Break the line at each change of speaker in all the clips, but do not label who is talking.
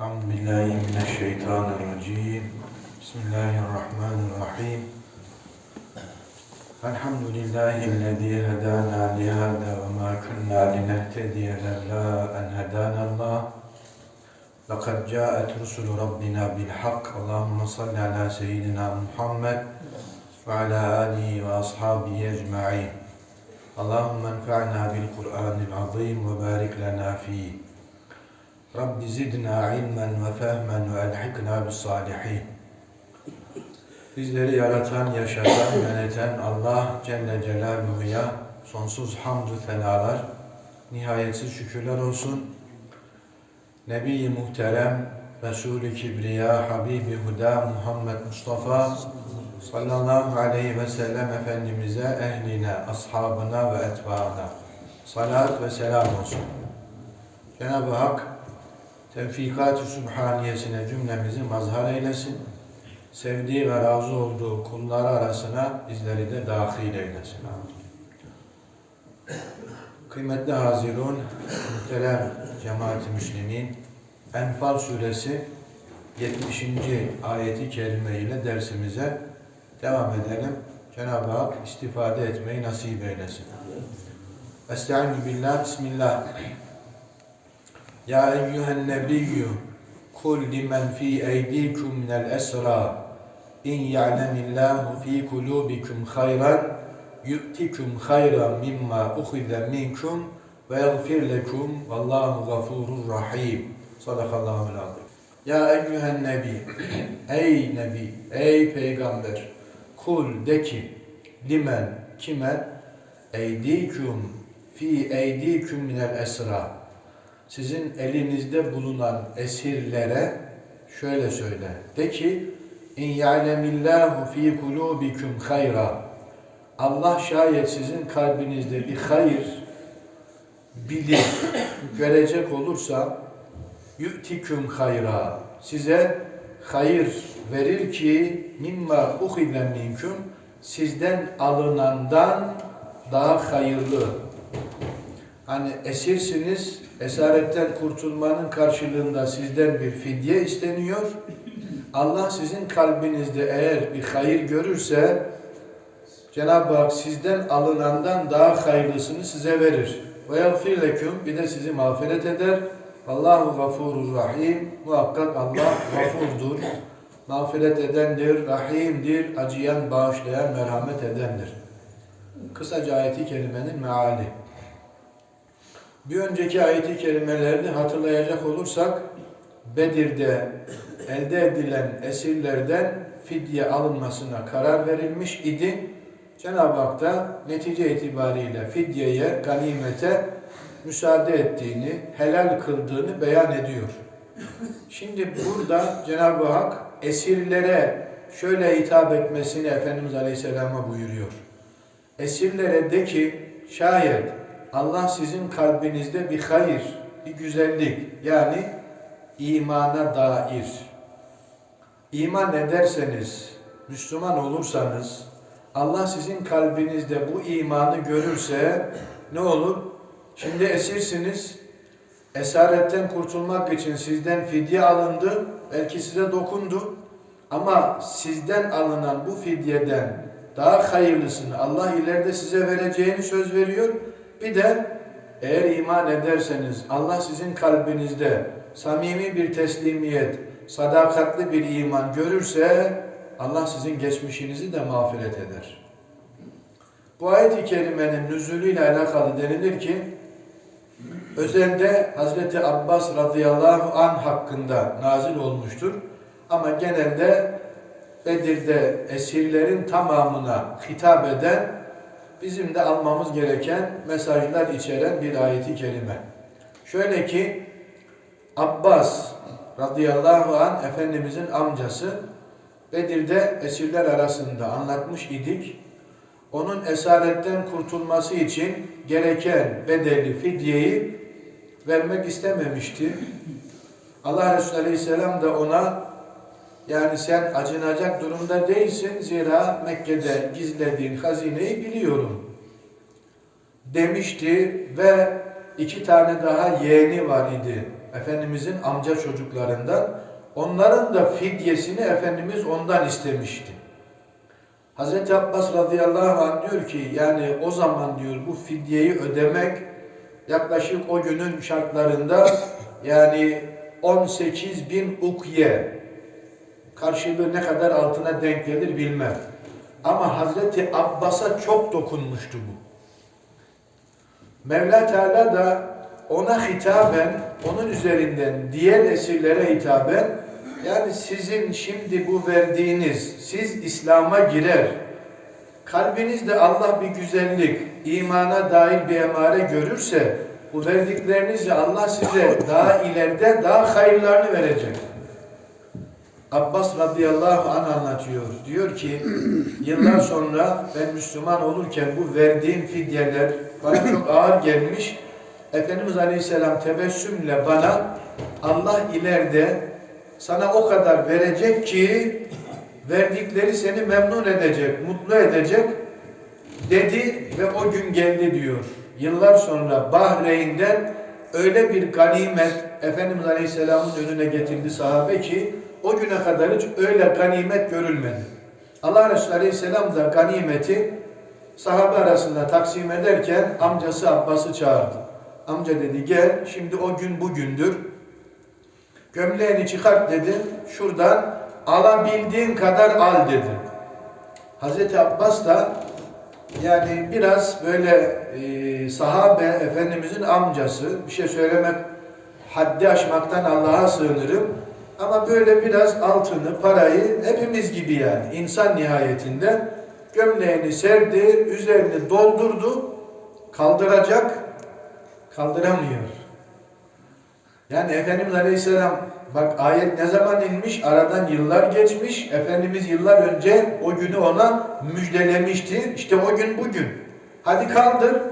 Euzu billahi mineşşeytanirracim. Bismillahirrahmanirrahim. Elhamdülillahi'llezî hedâna li hâdâ ve mâ kunnâ linehtediye levlâ en hedânallâh. Lekad câet rusulu rabbina bil hak. Allahumme salli ala seyyidina Muhammed ve ala âlihi ve ashabihi ecmaîn. Allahumme enfa'na bil Kur'anil azîm ve barik lana fîh. Rabbi zidna ilmen ve fehmen ve elhikna bis salihin. Bizleri yaratan, yaşatan, yöneten Allah Celle Celaluhu'ya sonsuz hamdü senalar, nihayetsiz şükürler olsun. Nebi-i Muhterem, Resul-i Kibriya, Habibi Huda, Muhammed Mustafa sallallahu aleyhi ve sellem Efendimiz'e, ehline, ashabına ve etbaına salat ve selam olsun. Cenab-ı Hak tevfikat-ı sübhaniyesine cümlemizi mazhar eylesin. Sevdiği ve razı olduğu kulları arasına bizleri de dahil eylesin. Kıymetli Hazirun, muhterem cemaat-i müslimin, Enfal suresi 70. ayeti kerime ile dersimize devam edelim. Cenab-ı Hak istifade etmeyi nasip eylesin. Estaizu billah, bismillah. Ya eyyühen nebiyyü kul limen fi eydikum minel esra in ya'lemillahu fi kulubikum hayran yu'tikum hayran mimma uhize minkum ve yagfir lekum vallahu gafurur rahim. Sadakallahu alazim. Ya eyyühen nebi, ey nebi, ey peygamber, kul de ki, limen, kime, eydiküm, fi eydiküm minel esra sizin elinizde bulunan esirlere şöyle söyle. De ki in ya'lemillahu fi kulubikum hayra. Allah şayet sizin kalbinizde bir hayır bilir görecek olursa yu'tikum hayra. Size hayır verir ki mimma uhide minkum sizden alınandan daha hayırlı. Hani esirsiniz, esaretten kurtulmanın karşılığında sizden bir fidye isteniyor. Allah sizin kalbinizde eğer bir hayır görürse Cenab-ı Hak sizden alınandan daha hayırlısını size verir. Ve yagfir bir de sizi mağfiret eder. Allahu gafurur rahim. Muhakkak Allah gafurdur. Mağfiret edendir, rahimdir, acıyan, bağışlayan, merhamet edendir. Kısaca ayeti kerimenin meali. Bir önceki ayeti kerimelerde hatırlayacak olursak Bedir'de elde edilen esirlerden fidye alınmasına karar verilmiş idi. Cenab-ı Hak da netice itibariyle fidyeye, ganimete müsaade ettiğini, helal kıldığını beyan ediyor. Şimdi burada Cenab-ı Hak esirlere şöyle hitap etmesini Efendimiz Aleyhisselam'a buyuruyor. Esirlere de ki şayet Allah sizin kalbinizde bir hayır, bir güzellik yani imana dair. İman ederseniz, Müslüman olursanız, Allah sizin kalbinizde bu imanı görürse ne olur? Şimdi esirsiniz, esaretten kurtulmak için sizden fidye alındı, belki size dokundu ama sizden alınan bu fidyeden daha hayırlısını Allah ileride size vereceğini söz veriyor. Bir de eğer iman ederseniz Allah sizin kalbinizde samimi bir teslimiyet, sadakatli bir iman görürse Allah sizin geçmişinizi de mağfiret eder. Bu ayet-i kerimenin nüzulüyle alakalı denilir ki özelde Hazreti Abbas radıyallahu an hakkında nazil olmuştur. Ama genelde Bedir'de esirlerin tamamına hitap eden bizim de almamız gereken mesajlar içeren bir ayeti kerime. Şöyle ki Abbas radıyallahu an Efendimizin amcası Bedir'de esirler arasında anlatmış idik. Onun esaretten kurtulması için gereken bedeli, fidyeyi vermek istememişti. Allah Resulü Aleyhisselam da ona yani sen acınacak durumda değilsin. Zira Mekke'de gizlediğin hazineyi biliyorum. Demişti ve iki tane daha yeğeni var idi. Efendimizin amca çocuklarından. Onların da fidyesini Efendimiz ondan istemişti. Hazreti Abbas radıyallahu anh diyor ki yani o zaman diyor bu fidyeyi ödemek yaklaşık o günün şartlarında yani 18 bin ukye karşılığı ne kadar altına denk gelir bilmem. Ama Hazreti Abbas'a çok dokunmuştu bu. Mevla Teala da ona hitaben, onun üzerinden diğer esirlere hitaben yani sizin şimdi bu verdiğiniz, siz İslam'a girer, kalbinizde Allah bir güzellik, imana dair bir emare görürse, bu verdiklerinizle Allah size daha ileride daha hayırlarını verecek. Abbas radıyallahu anh anlatıyor. Diyor ki, yıllar sonra ben Müslüman olurken bu verdiğim fidyeler bana çok ağır gelmiş. Efendimiz Aleyhisselam tebessümle bana Allah ileride sana o kadar verecek ki verdikleri seni memnun edecek, mutlu edecek dedi ve o gün geldi diyor. Yıllar sonra Bahreyn'den öyle bir ganimet Efendimiz Aleyhisselam'ın önüne getirdi sahabe ki o güne kadar hiç öyle ganimet görülmedi. Allah Resulü Aleyhisselam da ganimeti sahabe arasında taksim ederken amcası Abbas'ı çağırdı. Amca dedi gel şimdi o gün bugündür. Gömleğini çıkart dedi. Şuradan alabildiğin kadar al dedi. Hazreti Abbas da yani biraz böyle e, sahabe Efendimizin amcası bir şey söylemek haddi aşmaktan Allah'a sığınırım. Ama böyle biraz altını, parayı hepimiz gibi yani insan nihayetinde gömleğini serdi, üzerini doldurdu, kaldıracak, kaldıramıyor. Yani Efendimiz Aleyhisselam bak ayet ne zaman inmiş? Aradan yıllar geçmiş. Efendimiz yıllar önce o günü ona müjdelemişti. İşte o gün bugün. Hadi kaldır.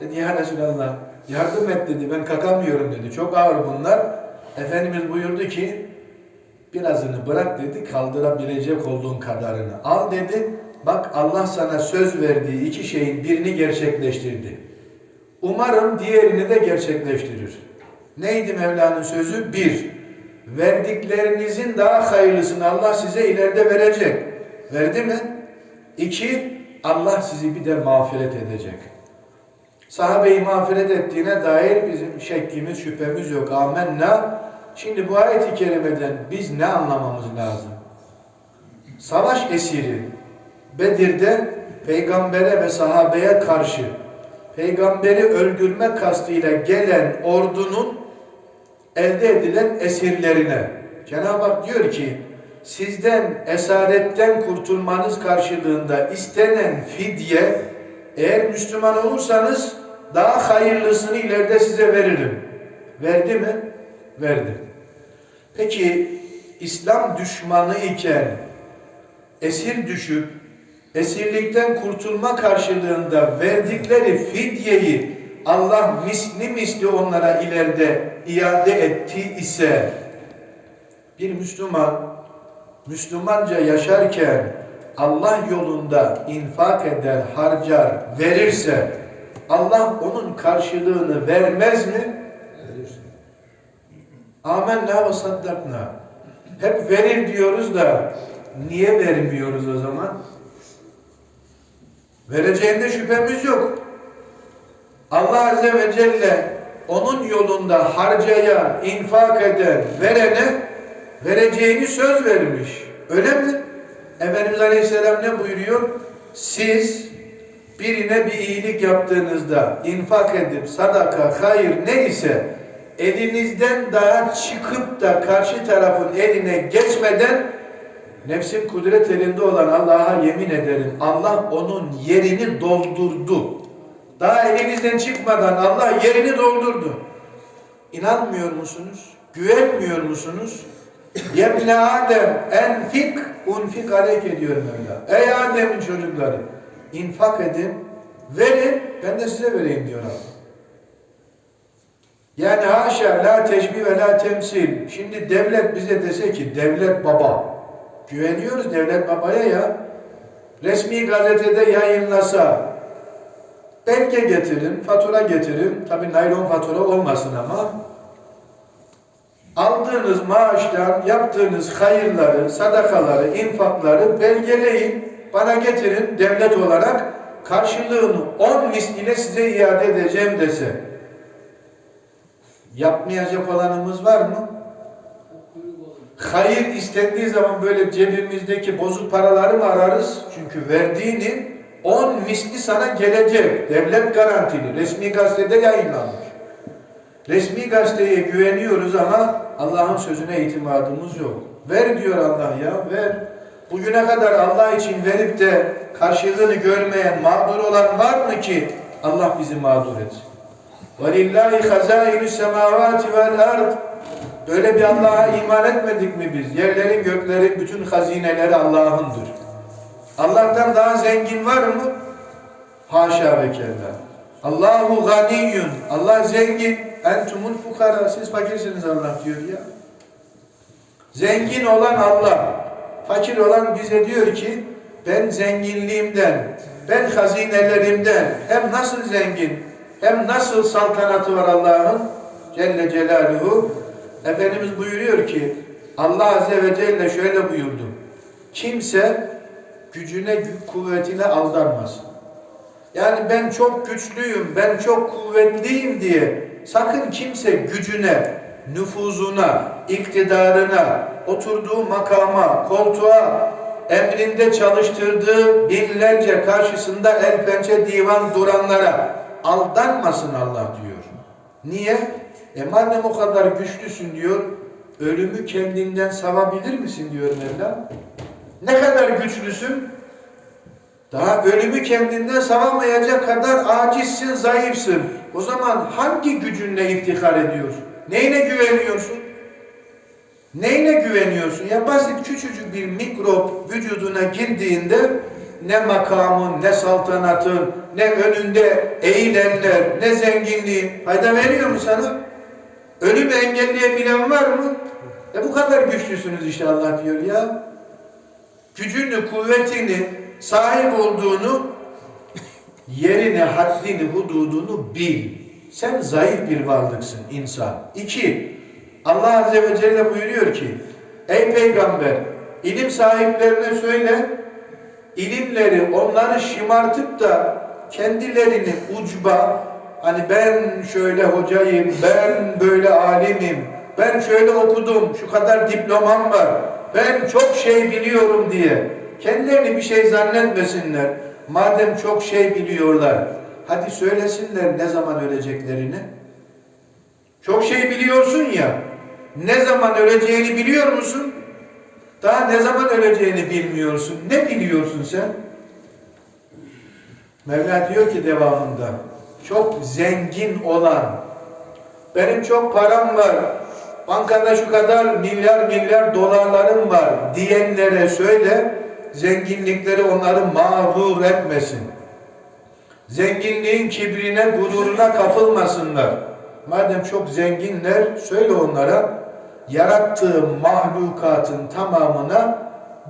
Dedi ya Resulallah yardım et dedi. Ben kakamıyorum dedi. Çok ağır bunlar. Efendimiz buyurdu ki birazını bırak dedi. Kaldırabilecek olduğun kadarını al dedi. Bak Allah sana söz verdiği iki şeyin birini gerçekleştirdi. Umarım diğerini de gerçekleştirir. Neydi Mevla'nın sözü? Bir, verdiklerinizin daha hayırlısını Allah size ileride verecek. Verdi mi? İki, Allah sizi bir de mağfiret edecek. Sahabeyi mağfiret ettiğine dair bizim şeklimiz, şüphemiz yok. Amenna. Şimdi bu ayet-i kerimeden biz ne anlamamız lazım? Savaş esiri Bedir'de peygambere ve sahabeye karşı peygamberi öldürme kastıyla gelen ordunun elde edilen esirlerine Cenab-ı Hak diyor ki sizden esaretten kurtulmanız karşılığında istenen fidye eğer Müslüman olursanız daha hayırlısını ileride size veririm. Verdi mi? Verdi. Peki İslam düşmanı iken esir düşüp esirlikten kurtulma karşılığında verdikleri fidyeyi Allah misli misli onlara ileride iade etti ise bir Müslüman Müslümanca yaşarken Allah yolunda infak eder, harcar, verirse Allah onun karşılığını vermez mi? Amenna ve saddakna. Hep verir diyoruz da niye vermiyoruz o zaman? Vereceğinde şüphemiz yok. Allah Azze ve Celle onun yolunda harcayan, infak eden, verene vereceğini söz vermiş. Öyle mi? Efendimiz Aleyhisselam ne buyuruyor? Siz birine bir iyilik yaptığınızda infak edip sadaka, hayır ne ise elinizden daha çıkıp da karşı tarafın eline geçmeden nefsin kudret elinde olan Allah'a yemin ederim. Allah onun yerini doldurdu. Daha elinizden çıkmadan Allah yerini doldurdu. İnanmıyor musunuz? Güvenmiyor musunuz? Yemle Adem enfik unfik aleyk ediyor Mevla. Ey Adem'in çocukları infak edin, verin, ben de size vereyim diyor Allah. Yani haşa la teşbih ve la temsil. Şimdi devlet bize dese ki devlet baba. Güveniyoruz devlet babaya ya. Resmi gazetede yayınlasa belge getirin, fatura getirin. Tabi naylon fatura olmasın ama aldığınız maaştan yaptığınız hayırları, sadakaları, infakları belgeleyin, bana getirin devlet olarak karşılığını 10 misliyle size iade edeceğim dese. Yapmayacak olanımız var mı? Hayır istendiği zaman böyle cebimizdeki bozuk paraları mı ararız? Çünkü verdiğinin 10 misli sana gelecek. Devlet garantili. Resmi gazetede yayınlanmış. Resmi gazeteye güveniyoruz ama Allah'ın sözüne itimadımız yok. Ver diyor Allah ya, ver. Bugüne kadar Allah için verip de karşılığını görmeyen, mağdur olan var mı ki Allah bizi mağdur etsin? وَلِلَّهِ خَزَائِنُ السَّمَاوَاتِ وَالْاَرْضِ Böyle bir Allah'a iman etmedik mi biz? Yerlerin, göklerin bütün hazineleri Allah'ındır. Allah'tan daha zengin var mı? Haşa ve kella. Allahu ganiyyun. Allah zengin. Entumul fukara. Siz fakirsiniz Allah diyor ya. Zengin olan Allah. Fakir olan bize diyor ki ben zenginliğimden, ben hazinelerimden hem nasıl zengin hem nasıl saltanatı var Allah'ın Celle Celaluhu Efendimiz buyuruyor ki Allah Azze ve Celle şöyle buyurdu. Kimse gücüne, kuvvetine aldanmasın. Yani ben çok güçlüyüm, ben çok kuvvetliyim diye sakın kimse gücüne, nüfuzuna, iktidarına, oturduğu makama, koltuğa, emrinde çalıştırdığı binlerce karşısında el pençe divan duranlara aldanmasın Allah diyor. Niye? E madem o kadar güçlüsün diyor, ölümü kendinden savabilir misin diyor Mevla. Ne kadar güçlüsün? Daha ölümü kendinden savamayacak kadar acizsin, zayıfsın. O zaman hangi gücünle iftihar ediyorsun? Neyine güveniyorsun? Neyine güveniyorsun? Ya basit küçücük bir mikrop vücuduna girdiğinde ne makamın, ne saltanatın, ne önünde eğilenler, ne zenginliğin fayda veriyor mu sana? Ölümü engelleyebilen var mı? E bu kadar güçlüsünüz işte Allah diyor ya. Gücünü, kuvvetini, sahip olduğunu, yerini, haddini, hududunu bil. Sen zayıf bir varlıksın insan. İki, Allah Azze ve Celle buyuruyor ki, Ey peygamber, ilim sahiplerine söyle, ilimleri onları şımartıp da kendilerini ucba, hani ben şöyle hocayım, ben böyle alimim, ben şöyle okudum, şu kadar diplomam var, ben çok şey biliyorum diye kendilerini bir şey zannetmesinler. Madem çok şey biliyorlar, hadi söylesinler ne zaman öleceklerini. Çok şey biliyorsun ya, ne zaman öleceğini biliyor musun? Daha ne zaman öleceğini bilmiyorsun. Ne biliyorsun sen? Mevla diyor ki devamında, çok zengin olan, benim çok param var, bankada şu kadar milyar milyar dolarlarım var diyenlere söyle, zenginlikleri onları mağrur etmesin. Zenginliğin kibrine, gururuna kapılmasınlar. Madem çok zenginler, söyle onlara, yarattığı mahlukatın tamamına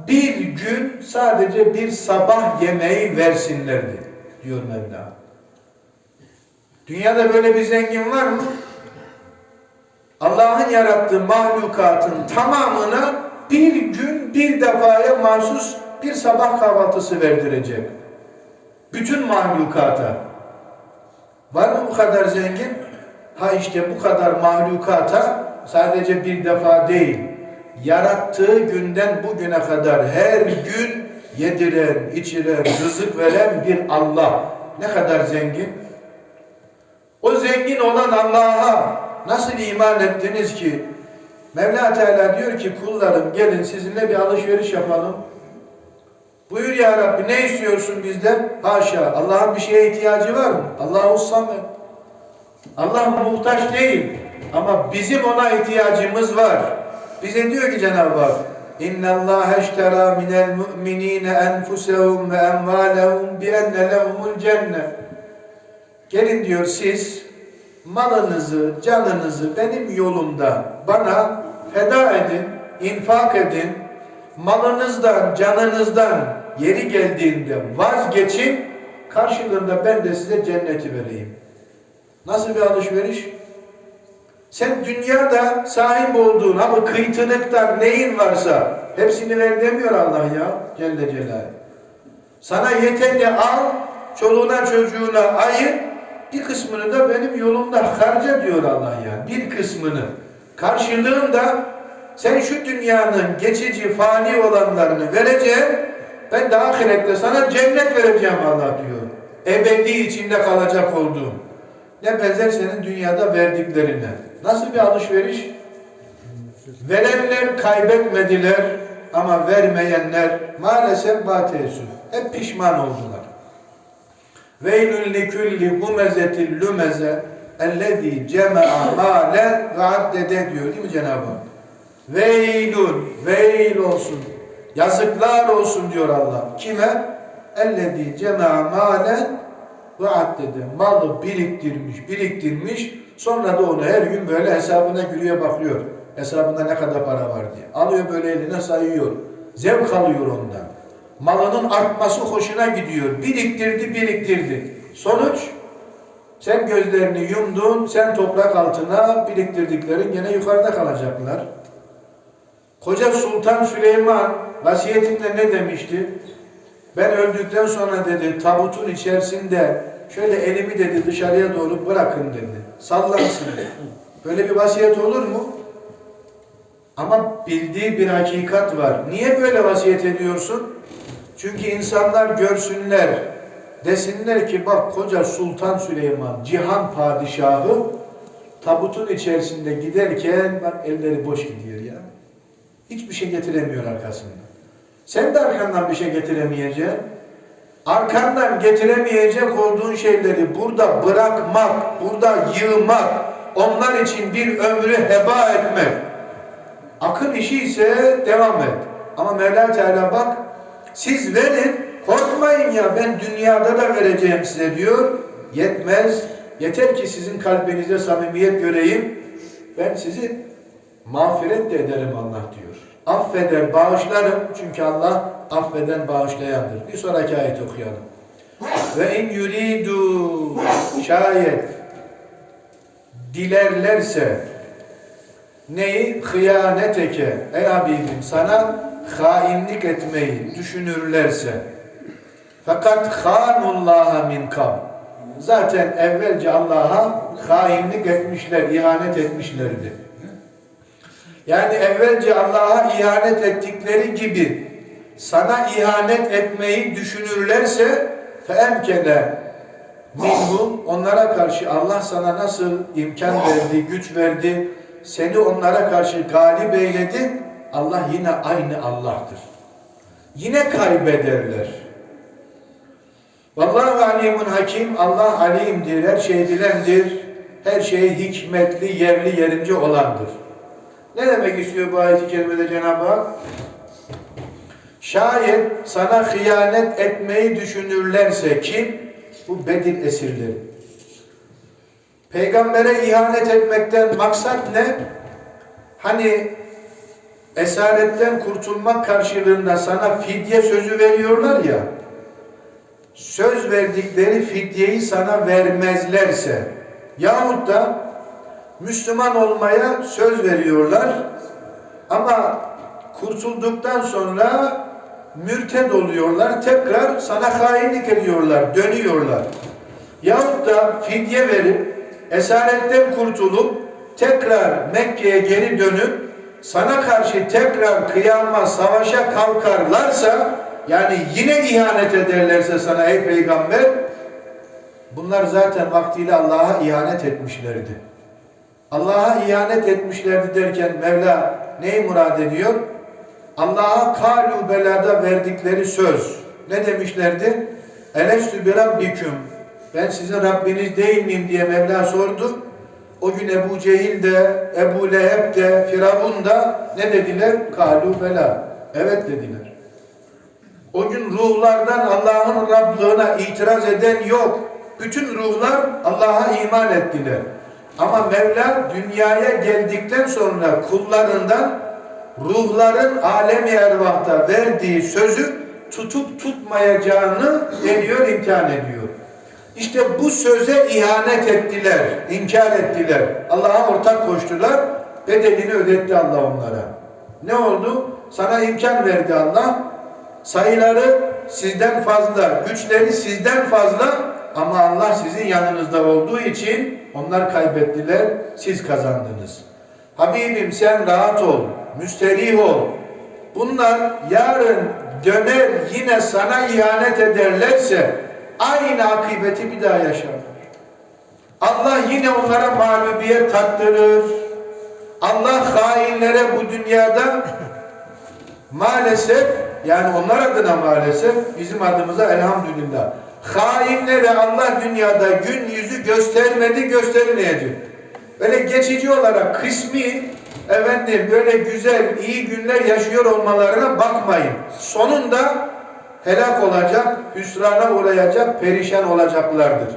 bir gün sadece bir sabah yemeği versinlerdi, diyor Mevla. Dünyada böyle bir zengin var mı? Allah'ın yarattığı mahlukatın tamamına bir gün bir defaya mahsus bir sabah kahvaltısı verdirecek. Bütün mahlukata. Var mı bu kadar zengin? Ha işte bu kadar mahlukata sadece bir defa değil, yarattığı günden bugüne kadar her gün yediren, içiren, rızık veren bir Allah. Ne kadar zengin? O zengin olan Allah'a nasıl iman ettiniz ki? Mevla Teala diyor ki kullarım gelin sizinle bir alışveriş yapalım. Buyur ya Rabbi ne istiyorsun bizden? Haşa Allah'ın bir şeye ihtiyacı var mı? Allahu samet. Allah muhtaç değil. Ama bizim ona ihtiyacımız var. Bize diyor ki Cenab-ı Hak eştera minel mu'minine enfusehum ve emvalehum bi enne lehumul cennet. Gelin diyor siz malınızı, canınızı benim yolumda bana feda edin, infak edin. Malınızdan, canınızdan yeri geldiğinde vazgeçin. Karşılığında ben de size cenneti vereyim. Nasıl bir alışveriş? Sen dünyada sahip olduğun ama kıytırıktan neyin varsa hepsini ver demiyor Allah ya Celle Celaluhu. Sana yeteni al, çoluğuna çocuğuna ayır, bir kısmını da benim yolumda harca diyor Allah ya. Bir kısmını. Karşılığında sen şu dünyanın geçici, fani olanlarını vereceğim, ben de ahirette sana cennet vereceğim Allah diyor. Ebedi içinde kalacak olduğum. Ne benzer senin dünyada verdiklerine. Nasıl bir alışveriş? Verenler kaybetmediler ama vermeyenler maalesef batesu. Hep pişman oldular. Veylül likulli humezetil lumeze ellezî cema'a mâlen ve addede diyor değil mi Cenab-ı Hak? Veylun, veil olsun. Yazıklar olsun diyor Allah. Kime? Ellezî cema'a mâlen ve addede. Malı biriktirmiş, biriktirmiş. Sonra da onu her gün böyle hesabına giriyor bakıyor. Hesabında ne kadar para var diye. Alıyor böyle eline sayıyor. Zevk alıyor ondan. Malının artması hoşuna gidiyor. Biriktirdi, biriktirdi. Sonuç sen gözlerini yumdun, sen toprak altına biriktirdiklerin gene yukarıda kalacaklar. Koca Sultan Süleyman vasiyetinde ne demişti? Ben öldükten sonra dedi tabutun içerisinde şöyle elimi dedi dışarıya doğru bırakın dedi. Sallansın dedi. Böyle bir vasiyet olur mu? Ama bildiği bir hakikat var. Niye böyle vasiyet ediyorsun? Çünkü insanlar görsünler, desinler ki bak koca Sultan Süleyman, cihan padişahı tabutun içerisinde giderken bak elleri boş gidiyor ya. Hiçbir şey getiremiyor arkasından. Sen de arkandan bir şey getiremeyeceksin. Arkandan getiremeyecek olduğun şeyleri burada bırakmak, burada yığmak, onlar için bir ömrü heba etmek. Akıl işi ise devam et. Ama Mevla Teala bak, siz verin, korkmayın ya ben dünyada da vereceğim size diyor. Yetmez, yeter ki sizin kalbinize samimiyet göreyim. Ben sizi mağfiret de ederim Allah diyor. Affeder, bağışlarım. Çünkü Allah affeden, bağışlayandır. Bir sonraki ayet okuyalım. Ve in yuridu şayet dilerlerse neyi? Hıyaneteke. Ey Habibim sana hainlik etmeyi düşünürlerse fakat hanullaha min kab. Zaten evvelce Allah'a hainlik etmişler, ihanet etmişlerdi. Yani evvelce Allah'a ihanet ettikleri gibi sana ihanet etmeyi düşünürlerse feemkene minhum onlara karşı Allah sana nasıl imkan verdi, güç verdi, seni onlara karşı galip eyledi. Allah yine aynı Allah'tır. Yine kaybederler. Vallahu alimun hakim. Allah alimdir, her şeyi bilendir. Her şeyi hikmetli, yerli yerince olandır. Ne demek istiyor bu ayet-i kerimede Cenab-ı Hak? Şayet sana hıyanet etmeyi düşünürlerse kim? Bu Bedir esirleri. Peygambere ihanet etmekten maksat ne? Hani esaretten kurtulmak karşılığında sana fidye sözü veriyorlar ya, söz verdikleri fidyeyi sana vermezlerse yahut da Müslüman olmaya söz veriyorlar ama kurtulduktan sonra mürted oluyorlar, tekrar sana hainlik ediyorlar, dönüyorlar. Yahut da fidye verip esaretten kurtulup tekrar Mekke'ye geri dönüp sana karşı tekrar kıyama savaşa kalkarlarsa yani yine ihanet ederlerse sana ey peygamber bunlar zaten vaktiyle Allah'a ihanet etmişlerdi. Allah'a ihanet etmişlerdi derken Mevla neyi murad ediyor? Allah'a kalu belada verdikleri söz. Ne demişlerdi? Elestü bi rabbiküm. Ben sizin Rabbiniz değil miyim diye Mevla sordu. O gün Ebu Cehil de, Ebu Leheb de, Firavun da ne dediler? Kalu bela. Evet dediler. O gün ruhlardan Allah'ın Rablığına itiraz eden yok. Bütün ruhlar Allah'a iman ettiler. Ama Mevla dünyaya geldikten sonra kullarından ruhların alemi ervahta verdiği sözü tutup tutmayacağını ediyor, imtihan ediyor. İşte bu söze ihanet ettiler, inkar ettiler. Allah'a ortak koştular. Bedelini ödetti Allah onlara. Ne oldu? Sana imkan verdi Allah. Sayıları sizden fazla, güçleri sizden fazla ama Allah sizin yanınızda olduğu için onlar kaybettiler, siz kazandınız. Habibim sen rahat ol, müsterih ol. Bunlar yarın döner yine sana ihanet ederlerse aynı akıbeti bir daha yaşarlar. Allah yine onlara mağlubiyet tattırır. Allah hainlere bu dünyada maalesef yani onlar adına maalesef bizim adımıza elhamdülillah hainlere Allah dünyada gün yüzü göstermedi göstermeyecek. Böyle geçici olarak kısmi efendim böyle güzel iyi günler yaşıyor olmalarına bakmayın. Sonunda helak olacak, hüsrana uğrayacak, perişan olacaklardır.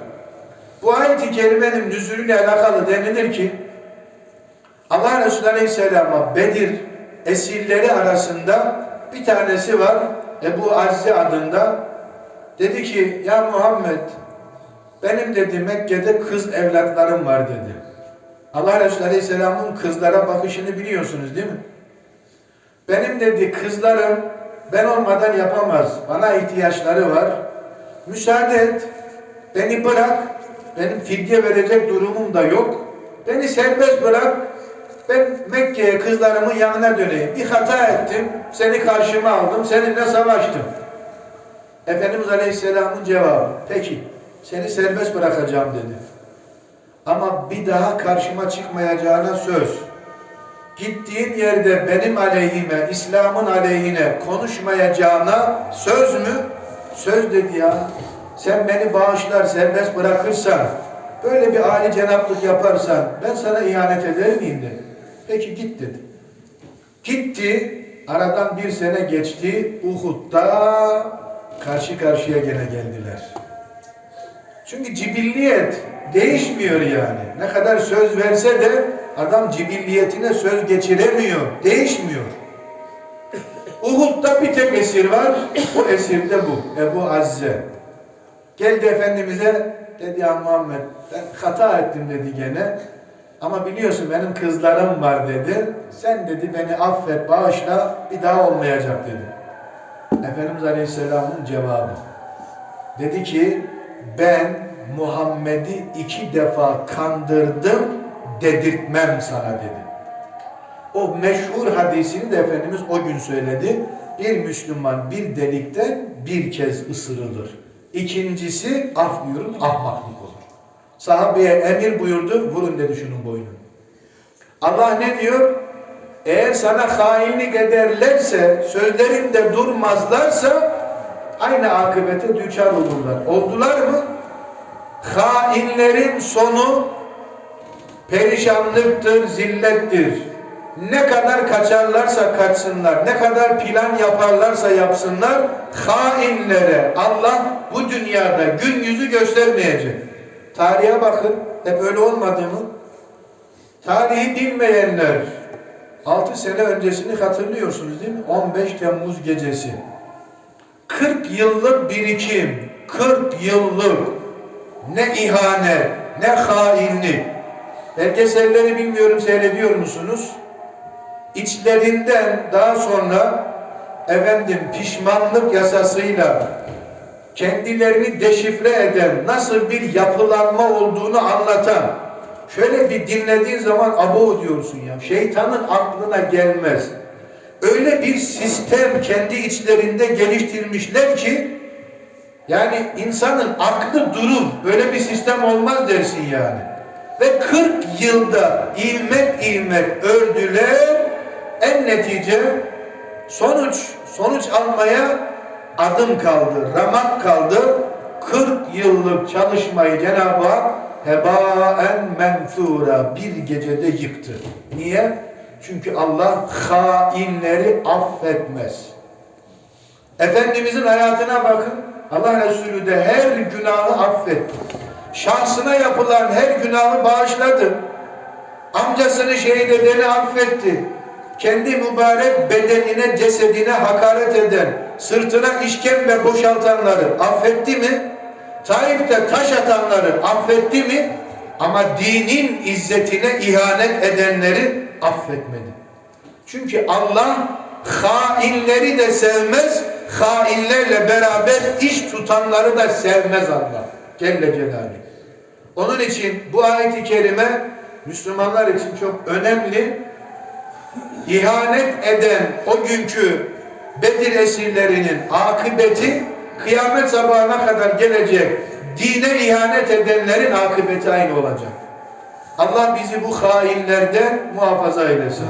Bu ayet-i kerimenin nüzulüyle alakalı denilir ki Allah Resulü Aleyhisselam'a Bedir esirleri arasında bir tanesi var Ebu Azze adında dedi ki ya Muhammed benim dedi Mekke'de kız evlatlarım var dedi. Allah Resulü Aleyhisselam'ın kızlara bakışını biliyorsunuz değil mi? Benim dedi kızlarım ben olmadan yapamaz. Bana ihtiyaçları var. Müsaade et. Beni bırak. Benim fidye verecek durumum da yok. Beni serbest bırak. Ben Mekke'ye kızlarımın yanına döneyim. Bir hata ettim. Seni karşıma aldım. Seninle savaştım. Efendimiz Aleyhisselam'ın cevabı. Peki. Seni serbest bırakacağım dedi. Ama bir daha karşıma çıkmayacağına söz. Gittiğin yerde benim aleyhime, İslam'ın aleyhine konuşmayacağına söz mü? Söz dedi ya. Sen beni bağışlar, serbest bırakırsan, böyle bir âli cenaplık yaparsan ben sana ihanet eder miyim dedi. Peki git dedi. Gitti, aradan bir sene geçti, Uhud'da karşı karşıya gene geldiler. Çünkü cibilliyet değişmiyor yani. Ne kadar söz verse de adam cibilliyetine söz geçiremiyor. Değişmiyor. Uhud'da bir tek esir var. O esir de bu. Ebu Azze. Geldi Efendimiz'e dedi ya Muhammed ben hata ettim dedi gene. Ama biliyorsun benim kızlarım var dedi. Sen dedi beni affet, bağışla bir daha olmayacak dedi. Efendimiz Aleyhisselam'ın cevabı. Dedi ki ben Muhammed'i iki defa kandırdım dedirtmem sana dedi. O meşhur hadisini de Efendimiz o gün söyledi. Bir Müslüman bir delikten bir kez ısırılır. İkincisi af buyurun ahmaklık olur. Sahabeye emir buyurdu vurun dedi şunun boynunu. Allah ne diyor? Eğer sana hainlik ederlerse, sözlerinde durmazlarsa aynı akıbete düçar olurlar. Oldular mı? Hainlerin sonu perişanlıktır, zillettir. Ne kadar kaçarlarsa kaçsınlar, ne kadar plan yaparlarsa yapsınlar, hainlere Allah bu dünyada gün yüzü göstermeyecek. Tarihe bakın, hep öyle olmadı mı? Tarihi bilmeyenler, 6 sene öncesini hatırlıyorsunuz değil mi? 15 Temmuz gecesi. 40 yıllık birikim, 40 yıllık ne ihanet, ne hainlik. Belgeselleri bilmiyorum seyrediyor musunuz? İçlerinden daha sonra efendim pişmanlık yasasıyla kendilerini deşifre eden nasıl bir yapılanma olduğunu anlatan şöyle bir dinlediğin zaman abo diyorsun ya şeytanın aklına gelmez. Öyle bir sistem kendi içlerinde geliştirmişler ki yani insanın aklı durur. Böyle bir sistem olmaz dersin yani. Ve 40 yılda ilmek ilmek ördüler. En netice sonuç sonuç almaya adım kaldı, ramak kaldı. 40 yıllık çalışmayı Cenab-ı Hak hebaen menfura bir gecede yıktı. Niye? Çünkü Allah hainleri affetmez. Efendimizin hayatına bakın. Allah Resulü de her günahı affetti. Şahsına yapılan her günahı bağışladı. Amcasını şehit edeni affetti. Kendi mübarek bedenine, cesedine hakaret eden, sırtına işkembe boşaltanları affetti mi? Taif'te taş atanları affetti mi? Ama dinin izzetine ihanet edenleri affetmedi. Çünkü Allah hainleri de sevmez, hainlerle beraber iş tutanları da sevmez Allah. Celle Celaluhu. Onun için bu ayeti kerime Müslümanlar için çok önemli. İhanet eden o günkü Bedir esirlerinin akıbeti kıyamet sabahına kadar gelecek dine ihanet edenlerin akıbeti aynı olacak. Allah bizi bu hainlerden muhafaza eylesin.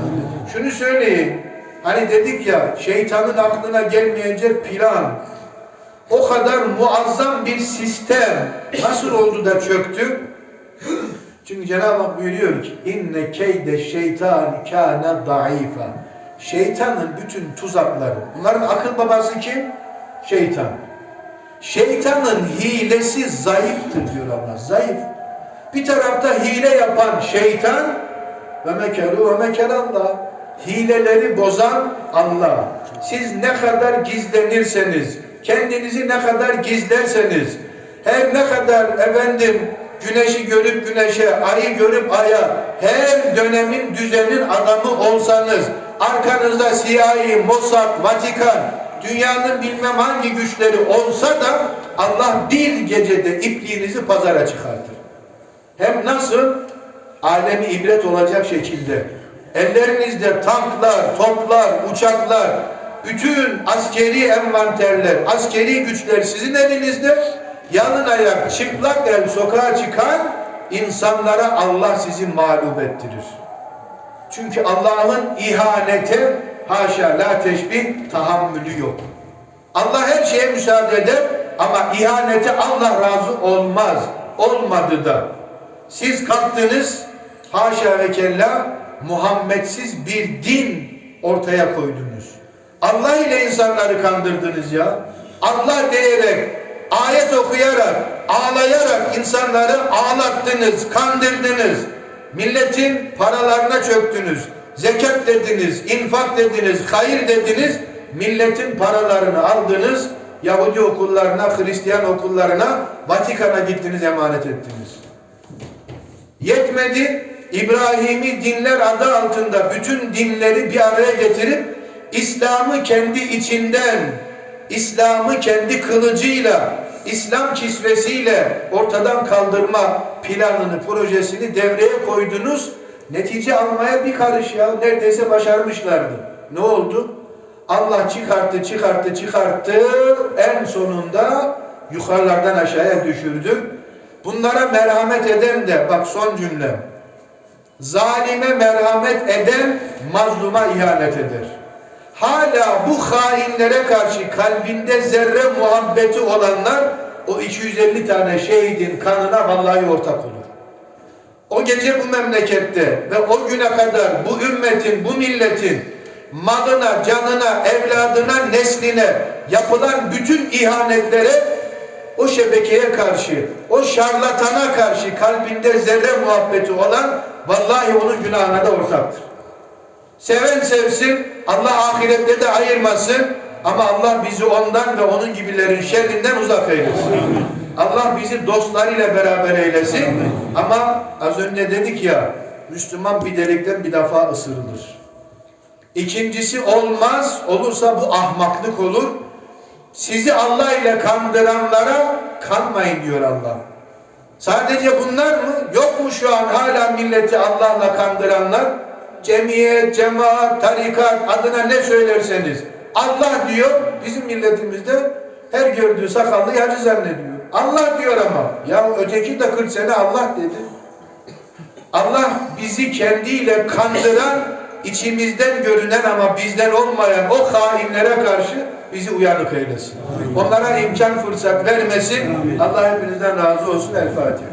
Şunu söyleyeyim. Hani dedik ya şeytanın aklına gelmeyecek plan. O kadar muazzam bir sistem nasıl oldu da çöktü? Çünkü Cenab-ı Hak buyuruyor ki inne keyde şeytan kana daifa. Şeytanın bütün tuzakları. Bunların akıl babası kim? Şeytan. Şeytanın hilesi zayıftır diyor Allah. Zayıf. Bir tarafta hile yapan şeytan ve mekeru ve mekerallah. Hileleri bozan Allah. Siz ne kadar gizlenirseniz, kendinizi ne kadar gizlerseniz, her ne kadar efendim güneşi görüp güneşe, ayı görüp aya, her dönemin düzenin adamı olsanız, arkanızda CIA, Mossad, Vatikan, dünyanın bilmem hangi güçleri olsa da Allah bir gecede ipliğinizi pazara çıkartır. Hem nasıl? Alemi ibret olacak şekilde. Ellerinizde tanklar, toplar, uçaklar, bütün askeri envanterler, askeri güçler sizin elinizde. Yalın ayak, çıplak el sokağa çıkan insanlara Allah sizi mağlup ettirir. Çünkü Allah'ın ihanete haşa la teşbih tahammülü yok. Allah her şeye müsaade eder ama ihanete Allah razı olmaz. Olmadı da. Siz kalktınız haşa ve kella Muhammedsiz bir din ortaya koydunuz. Allah ile insanları kandırdınız ya. Allah diyerek, ayet okuyarak, ağlayarak insanları ağlattınız, kandırdınız. Milletin paralarına çöktünüz. Zekat dediniz, infak dediniz, hayır dediniz. Milletin paralarını aldınız. Yahudi okullarına, Hristiyan okullarına, Vatikan'a gittiniz, emanet ettiniz. Yetmedi. İbrahimi dinler adı altında bütün dinleri bir araya getirip İslam'ı kendi içinden, İslam'ı kendi kılıcıyla, İslam kisvesiyle ortadan kaldırma planını, projesini devreye koydunuz. Netice almaya bir karış ya. Neredeyse başarmışlardı. Ne oldu? Allah çıkarttı, çıkarttı, çıkarttı. En sonunda yukarılardan aşağıya düşürdü. Bunlara merhamet eden de, bak son cümle. Zalime merhamet eden mazluma ihanet eder. Hala bu hainlere karşı kalbinde zerre muhabbeti olanlar o 250 tane şehidin kanına vallahi ortak olur. O gece bu memlekette ve o güne kadar bu ümmetin, bu milletin malına, canına, evladına, nesline yapılan bütün ihanetlere o şebekeye karşı, o şarlatana karşı kalbinde zerre muhabbeti olan vallahi onun günahına da ortaktır. Seven sevsin, Allah ahirette de ayırmasın ama Allah bizi ondan ve onun gibilerin şerrinden uzak eylesin. Allah bizi dostlarıyla beraber eylesin. Ama az önce dedik ya, Müslüman bir delikten bir defa ısırılır. İkincisi olmaz, olursa bu ahmaklık olur. Sizi Allah ile kandıranlara kanmayın diyor Allah. Sadece bunlar mı? Yok mu şu an hala milleti Allah'la kandıranlar? Cemiyet, cemaat, tarikat adına ne söylerseniz Allah diyor bizim milletimizde her gördüğü sakallıyı hacı zannediyor. Allah diyor ama ya öteki de 40 sene Allah dedi. Allah bizi kendiyle kandıran içimizden görünen ama bizden olmayan o hainlere karşı bizi uyanık eylesin. Onlara imkan fırsat vermesin. Allah hepinizden razı olsun. El Fatiha.